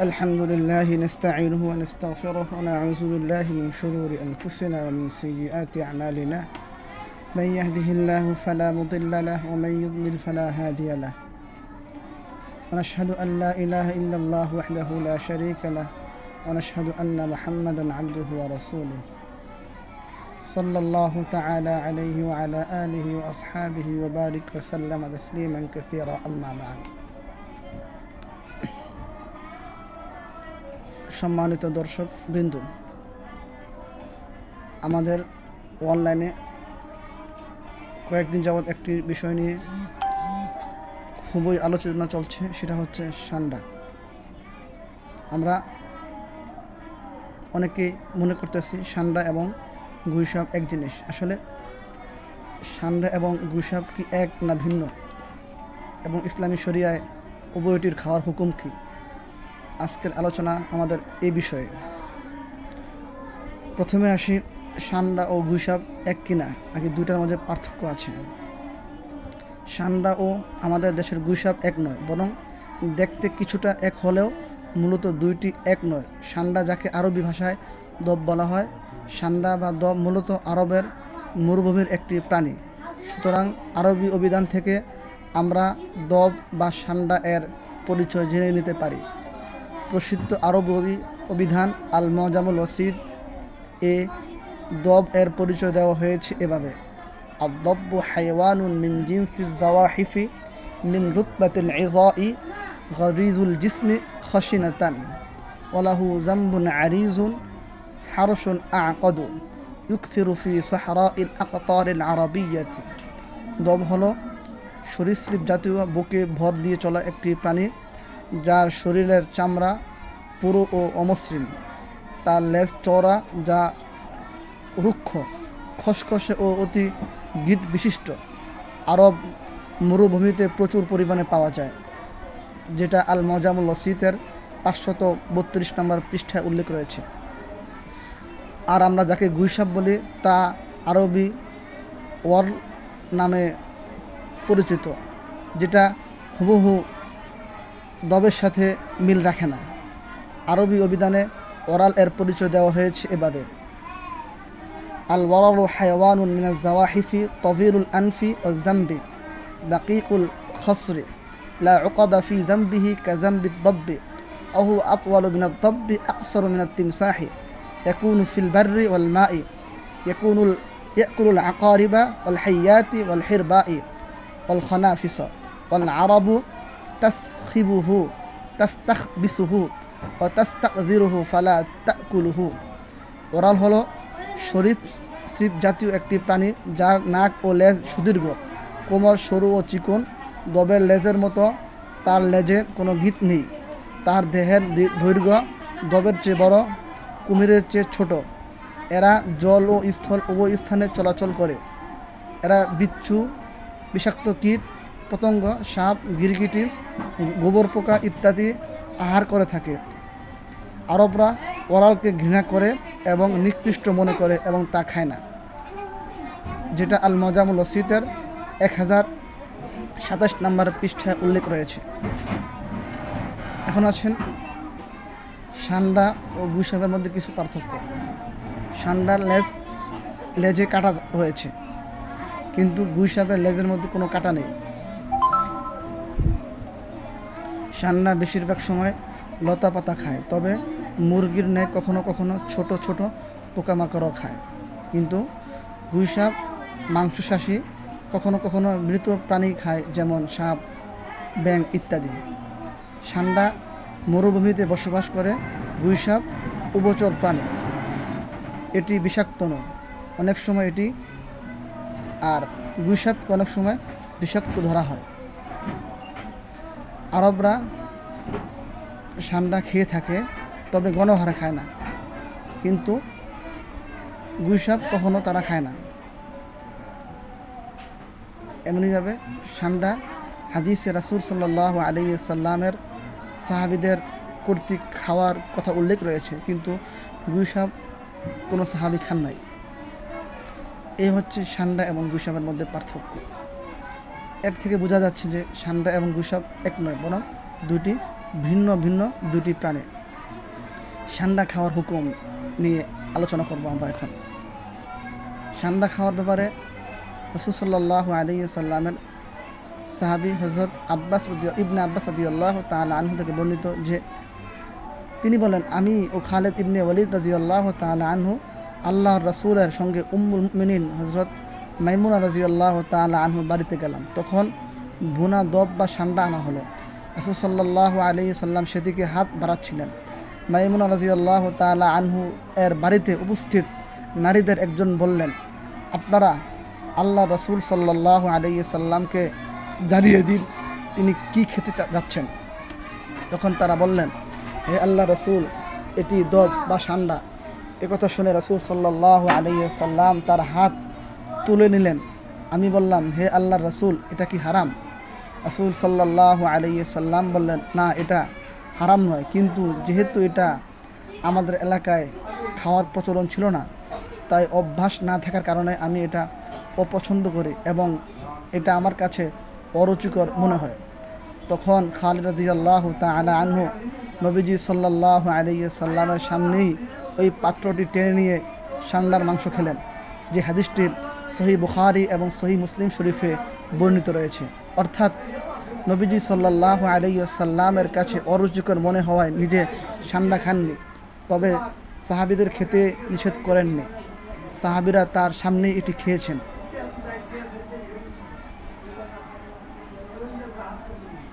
الحمد لله نستعينه ونستغفره ونعوذ بالله من شرور أنفسنا ومن سيئات أعمالنا. من يهده الله فلا مضل له ومن يضلل فلا هادي له. ونشهد أن لا إله إلا الله وحده لا شريك له ونشهد أن محمدا عبده ورسوله. صلى الله تعالى عليه وعلى آله وأصحابه وبارك وسلم تسليما كثيرا أما بعد. সম্মানিত দর্শক বিন্দু আমাদের অনলাইনে কয়েকদিন যাবৎ একটি বিষয় নিয়ে খুবই আলোচনা চলছে, সেটা হচ্ছে সান্ডা। আমরা অনেকেই মনে করতেছি সান্ডা এবং গুইসাপ এক জিনিস। আসলে সান্ডা এবং গুইসাপ কি এক না ভিন্ন? এবং ইসলামী শরিয়ায় উভয়টির খাওয়ার হুকুম কী? আলোচনা আমাদের এই বিষয়ে। প্রথমে আসি সান্ডা ও গুইসাপ এক কিনা নাকি দুইটার মধ্যে পার্থক্য আছে। সান্ডা ও আমাদের দেশের গুইসাপ এক নয়, বরং দেখতে কিছুটা এক হলেও মূলত দুইটি এক নয়। সান্ডা যাকে আরবি ভাষায় দব বলা হয়, সান্ডা বা দব মূলত আরবের মরুভূমির একটি প্রাণী। সুতরাং আরবি অভিধান থেকে আমরা দব বা সান্ডা এর পরিচয় জেনে নিতে পারি। প্রসিদ্ধ আরব অভিধান আল মজামুল ওসিদ এ দব এর পরিচয় দেওয়া হয়েছে এভাবে। আদব্য হাইওয়ানুন মিন জিনসি জাওয়াহিফি মিন রুতবাতিন এজাই গরিজুল জিসমি খসিনাতান ওলাহু জাম্বুন আরিজুন হারসুন আকদু ইউকসিরুফি সাহারা ইল আকতার ইল আরবিয়াতি। দব হলো সরীসৃপ জাতীয় বুকে ভর দিয়ে চলা একটি প্রাণীর যার শরীরের চামড়া পুরো ও অমসৃণ। তার লেজ চওড়া, যা রুক্ষ, খসখসে ও অতি গিট বিশিষ্ট আরব মরুভূমিতে প্রচুর পরিমাণে পাওয়া যায়, যেটা আল মজামুল ওসিতের পাঁচশত বত্রিশ নম্বর পৃষ্ঠায় উল্লেখ রয়েছে। আর আমরা যাকে গুইসাপ বলি, তা আরবি ওয়ার নামে পরিচিত, যেটা হুবহু দবের সাথে মিল রাখে না আরবি অভিধানে ওরাল এর পরিচয় দেওয়া হয়েছে এভাবে আল ওয়ারাল হায়ওয়ানুন মিনাজ জাওয়াহিফি তভিরুল আনফি ও জাম্বি দাকিকুল খসরি লা উকাদা ফি জাম্বিহি কা জাম্বি দ্বব্বি أهو أطول من الضب أقصر من التمساح يكون في البر والماء يكون ال- يأكل العقارب والحيات والحرباء والخنافس والعرب তাসখিবুহু ও জিরুহু ফালা ওরাল হলো শরীফ শ্রীপ জাতীয় একটি প্রাণী যার নাক ও লেজ সুদীর্ঘ। কোমর সরু ও চিকন গবের লেজের মতো, তার লেজের কোনো গীত নেই। তার দেহের দৈর্ঘ্য গবের চেয়ে বড়, কুমিরের চেয়ে ছোট। এরা জল ও স্থল উভয় স্থানে চলাচল করে। এরা বিচ্ছু, বিষাক্ত কীট, পতঙ্গ, সাপ গিরগিটির গোবর পোকা ইত্যাদি আহার করে থাকে। আরবরা ওরালকে ঘৃণা করে এবং নিকৃষ্ট মনে করে এবং তা খায় না। যেটা আল মজামুল ওসিতের এক হাজার সাতাশ নম্বর পৃষ্ঠায় উল্লেখ রয়েছে। এখন আছেন সান্ডা ও গুইসাপের মধ্যে কিছু পার্থক্য। সান্ডার লেজ, লেজে কাটা রয়েছে, কিন্তু গুইসাপের লেজের মধ্যে কোনো কাটা নেই। সান্ডা বেশিরভাগ সময় লতা পাতা খায়, তবে মুরগির ন্যায় কখনো কখনো ছোট ছোট পোকামাকড়ও খায়। কিন্তু গুইসাপ মাংসশাসী কখনো কখনো মৃত প্রাণী খায়, যেমন সাপ ব্যাং ইত্যাদি। সান্ডা মরুভূমিতে বসবাস করে গুইসাপ উভচর প্রাণী। এটি বিষাক্ত নয়। অনেক সময় এটি আর গুইসাপকে অনেক সময় বিষাক্ত ধরা হয়। আরবরা সান্ডা খেয়ে থাকে, তবে গণহারে খায় না। কিন্তু গুইসাপ কখনো তারা খায় না। এমনইভাবে সান্ডা হাদিসে রাসুল সাল্লাহ আলী সাল্লামের সাহাবিদের কর্তৃক খাওয়ার কথা উল্লেখ রয়েছে, কিন্তু গুইসাপ কোনো সাহাবি খান নাই। এই হচ্ছে সান্ডা এবং গুইসাপের মধ্যে পার্থক্য। এর থেকে বোঝা যাচ্ছে যে সান্ডা এবং গুসাপ এক নয়, বরং দুটি ভিন্ন ভিন্ন দুটি প্রাণী। সান্ডা খাওয়ার হুকুম নিয়ে আলোচনা করব আমরা এখন। সান্ডা খাওয়ার ব্যাপারে রসুল সাল্লাহ আলী সাল্লামের সাহাবি হজরত আব্বাস ইবনে আব্বাস রদিয়াল্লাহ তাআলা আনহু থেকে বর্ণিত যে তিনি বলেন, আমি ও খালেদ ইবনে ওয়ালিদ রাজিউল্লাহ তাআলা আনহু আল্লাহর রাসূলের সঙ্গে উম্মুল মিনিন হজরত মাইমুনা রাজিউল্লাহ তাআলা আনহু বাড়িতে গেলাম। তখন ভুনা দব বা সান্ডা আনা হলো। রসুল সাল্লাহ আলী সাল্লাম সেদিকে হাত বাড়াচ্ছিলেন। মাইমুনা রাজিউল্লাহ তাআলা আনহু এর বাড়িতে উপস্থিত নারীদের একজন বললেন, আপনারা আল্লাহ রসুল সাল্লাহ আলী সাল্লামকে জানিয়ে দিন তিনি কি খেতে যাচ্ছেন। তখন তারা বললেন, হে আল্লাহ রসুল, এটি দব বা সান্ডা। একথা শুনে রসুল সাল্লাহ আলাইহি সাল্লাম তার হাত তুলে নিলেন। আমি বললাম, হে আল্লাহ রসুল, এটা কি হারাম? রসুল সাল্লাহ আলাইহি সাল্লাম বললেন, না, এটা হারাম নয়। কিন্তু যেহেতু এটা আমাদের এলাকায় খাওয়ার প্রচলন ছিল না, তাই অভ্যাস না থাকার কারণে আমি এটা অপছন্দ করি এবং এটা আমার কাছে অরুচিকর মনে হয়। তখন খালিদ রাজিয়াল্লাহ তাআলা আনহু নবীজি সাল্লাল্লাহু আলাইহি সাল্লামের সামনেই ওই পাত্রটি টেনে নিয়ে সান্ডার মাংস খেলেন। যে হাদিসটি সহি বুখারি এবং সহি মুসলিম শরীফে বর্ণিত রয়েছে। অর্থাৎ নবীজি সাল্লাল্লাহু আলাইহি সাল্লামের কাছে অরুচিকর মনে হওয়ায় নিজে সান্ডা খাননি, তবে সাহাবিদের খেতে নিষেধ করেননি। সাহাবিরা তার সামনেই এটি খেয়েছেন।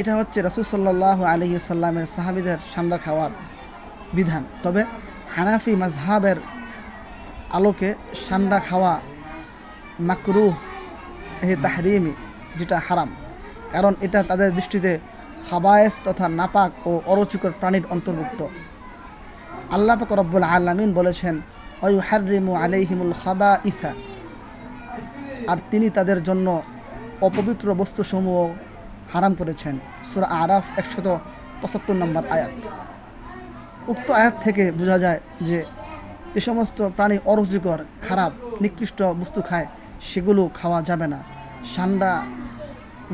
এটা হচ্ছে রসুল সাল্লাহ আলী সাল্লামের সাহাবিদের সান্ডা খাওয়ার বিধান। তবে হানাফি মাজহাবের আলোকে সান্ডা খাওয়া মাকরুহ হে তাহরিমি যেটা হারাম। কারণ এটা তাদের দৃষ্টিতে হাবায়েস তথা নাপাক ও অরুচিকর প্রাণীর অন্তর্ভুক্ত। আল্লাহ পাক রব্বুল আলামিন বলেছেন অয়ু হারিমু আলাইহিমুল খাবা ইথা আর তিনি তাদের জন্য অপবিত্র বস্তুসমূহ হারাম করেছেন। সুরা আরাফ একশত পঁচাত্তর নম্বর আয়াত। উক্ত আয়াত থেকে বোঝা যায় যে এ সমস্ত প্রাণী অরুচিকর খারাপ নিকৃষ্ট বস্তু খায়। সেগুলো খাওয়া যাবে না। সান্ডা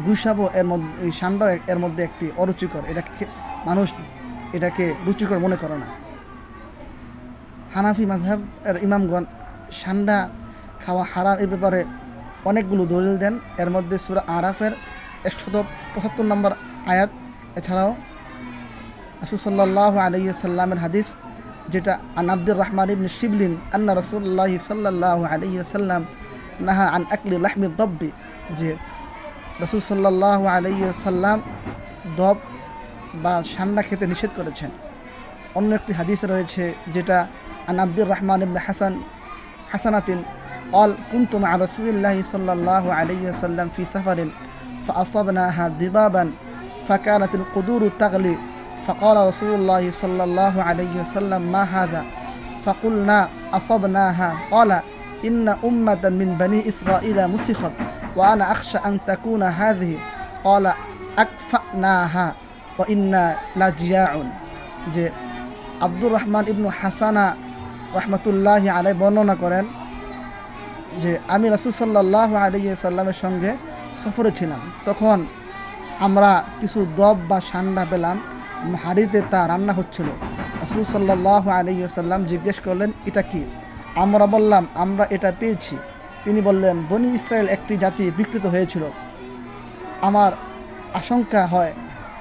গুইসাবো এর মধ্যে সান্ডা এর মধ্যে একটি অরুচিকর। এটাকে মানুষ এটাকে রুচিকর মনে করে না। হানাফি মাঝহাব এর ইমামগণ সান্ডা খাওয়া হারাম এই ব্যাপারে অনেকগুলো দলিল দেন। এর মধ্যে সুরা আরাফের একশত পঁচাত্তর নম্বর আয়াত। এছাড়াও রাসুসাল্লাহ আলাইহি সাল্লামের হাদিস, যেটা আন আব্দুর রহমান ইবনে শিবলিন, আন্না রসুল্লাহ সাল্লাহ আলাইহি সাল্লাম নাহা আন আকলি লাহমি দব্বি যে রসুল সাল্লাহ আলাইহি সাল্লাম দব বা সান্ডা খেতে নিষেধ করেছেন অন্য একটি হাদিসে রয়েছে যেটা আন আব্দুর রহমান ইবনে হাসান হাসানাতিন قال كنت مع رسول الله صلى الله عليه وسلم في سفر فأصبناها ذبابا فكانت القدور تغلي فقال رسول الله صلى الله عليه وسلم ما هذا فقلنا أصبناها قال ইন্না উম্মাতান মিন বানি ইসরাঈলা মুসিখত ওয়ানা আখশা আং তাকুনা হাদিহি কলা আকফা না হা ও ইন্না যে আব্দুর রহমান ইবনু হাসানা রহমতুল্লাহ আলাই বর্ণনা করেন যে, আমি রাসুলসাল্লাহ সাল্লামের সঙ্গে সফরে ছিলাম। তখন আমরা কিছু দব বা সান্ডা পেলাম। হাড়িতে তা রান্না হচ্ছিল। রাসুল সাল্লাহ আলিয়া সাল্লাম জিজ্ঞেস করলেন, এটা কী? আমরা বললাম, আমরা এটা পেয়েছি। তিনি বললেন, বনি ইসরায়েল একটি জাতি বিকৃত হয়েছিল। আমার আশঙ্কা হয়,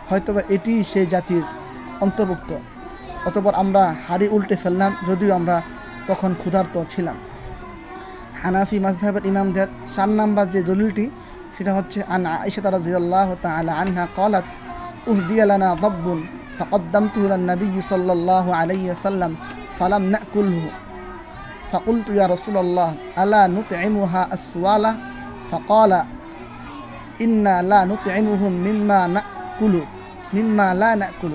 হয়তোবা এটি সেই জাতির অন্তর্ভুক্ত। অতপর আমরা হাড়ি উল্টে ফেললাম, যদিও আমরা তখন ক্ষুধার্ত ছিলাম। হানাফি মাজহাবের ইমামদের চার নাম্বার যে দলিলটি, সেটা হচ্ছে, আন আইসাত তা তালা আনহা কলাত উহদিয়ালানা দব্বুন ফকদ্দাম তুহুলান নবী সাল্লাহ আলাইয়া সাল্লাম ফালাম না কুলহু فقلت يا رسول الله الا نطعمها السواله فقال إنا لا نطعمهم مما نأكل مما لا نأكل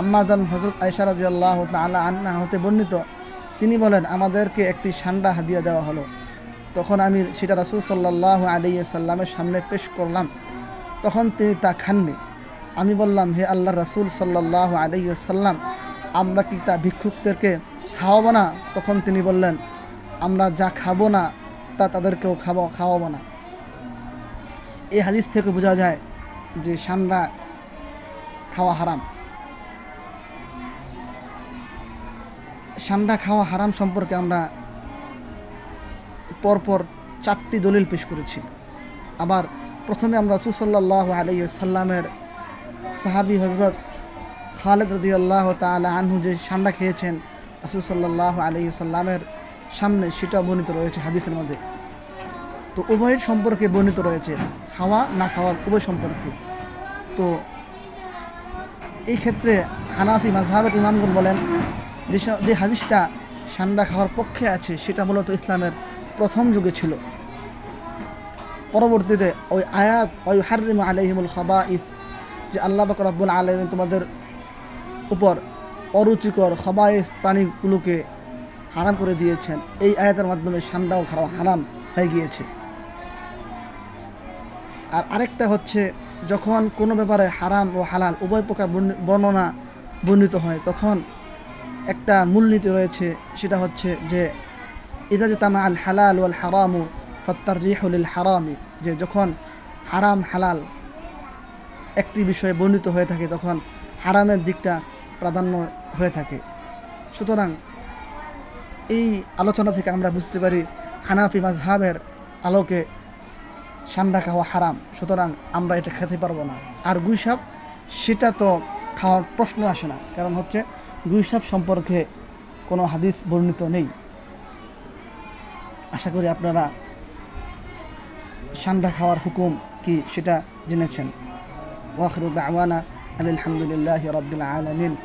আম্মাজান হজরত আয়সা রাদিয়াল্লাহ তাআলা আন্না হতে বর্ণিত তিনি বলেন আমাদেরকে একটি সান্ডা হাদিয়া দেওয়া হলো তখন আমি সেটা রাসূল সাল্লাল্লাহু আলাইহি সাল্লামের সামনে পেশ করলাম তখন তিনি তা খাননি আমি বললাম হে আল্লাহ রাসূল সাল্লাল্লাহু আলাইহি সাল্লাম আমরা কি তা ভিক্ষুকদেরকে খাওয়াবো না, তখন তিনি বললেন, আমরা যা খাব না, তা তাদেরকেও খাব, খাওয়াবো না। এই হাদিস থেকে বোঝা যায় যে সানরা খাওয়া হারাম। সান্ডা খাওয়া হারাম সম্পর্কে আমরা পরপর চারটি দলিল পেশ করেছি। আবার প্রথমে আমরা সুসল্লাহ আলী সাল্লামের সাহাবি হজরত খালেদ রদি আল্লাহ তালা আনহু যে সান্ডা খেয়েছেন রাসুসাল্লাহ আলি সাল্লামের সামনে সেটা বর্ণিত রয়েছে হাদিসের মধ্যে। তো উভয়ের সম্পর্কে বর্ণিত রয়েছে, খাওয়া না খাওয়ার উভয় সম্পর্কে। তো এই ক্ষেত্রে হানাফি মাজহাবের ইমামগুন বলেন, যে যে হাদিসটা সান্ডা খাওয়ার পক্ষে আছে, সেটা মূলত ইসলামের প্রথম যুগে ছিল। পরবর্তীতে ওই আয়াত, ওই হারিম আলহিমুল খাবা ইস যে আল্লাহ বাকর রব্বুল আলমিন তোমাদের উপর অরুচিকর খবাইস প্রাণীগুলোকে হারাম করে দিয়েছেন। এই আয়াতের মাধ্যমে সান্ডাও খাওয়া হারাম হয়ে গিয়েছে। আর আরেকটা হচ্ছে, যখন কোনো ব্যাপারে হারাম ও হালাল উভয় প্রকার বর্ণ- বর্ণনা বর্ণিত হয়, তখন একটা মূলনীতি রয়েছে, সেটা হচ্ছে যে ইদাজ তামা আল হালাল ওয়াল হারামু ফত্তার জিহুল হারামি। যে যখন হারাম, হালাল একটি বিষয়ে বর্ণিত হয়ে থাকে, তখন হারামের দিকটা প্রাধান্য হয়ে থাকে। সুতরাং এই আলোচনা থেকে আমরা বুঝতে পারি হানাফি মাজহাবের আলোকে সান্ডা খাওয়া হারাম। সুতরাং আমরা এটা খেতে পারব না। আর গুইসাপ সেটা তো খাওয়ার প্রশ্ন আসে না। কারণ হচ্ছে গুইসাপ সম্পর্কে কোনো হাদিস বর্ণিত নেই। আশা করি আপনারা সান্ডা খাওয়ার হুকুম কি সেটা জেনেছেন। ওয়াখরুদ আওয়ানা আলহামদুলিল্লাহ রবিল আলমিন।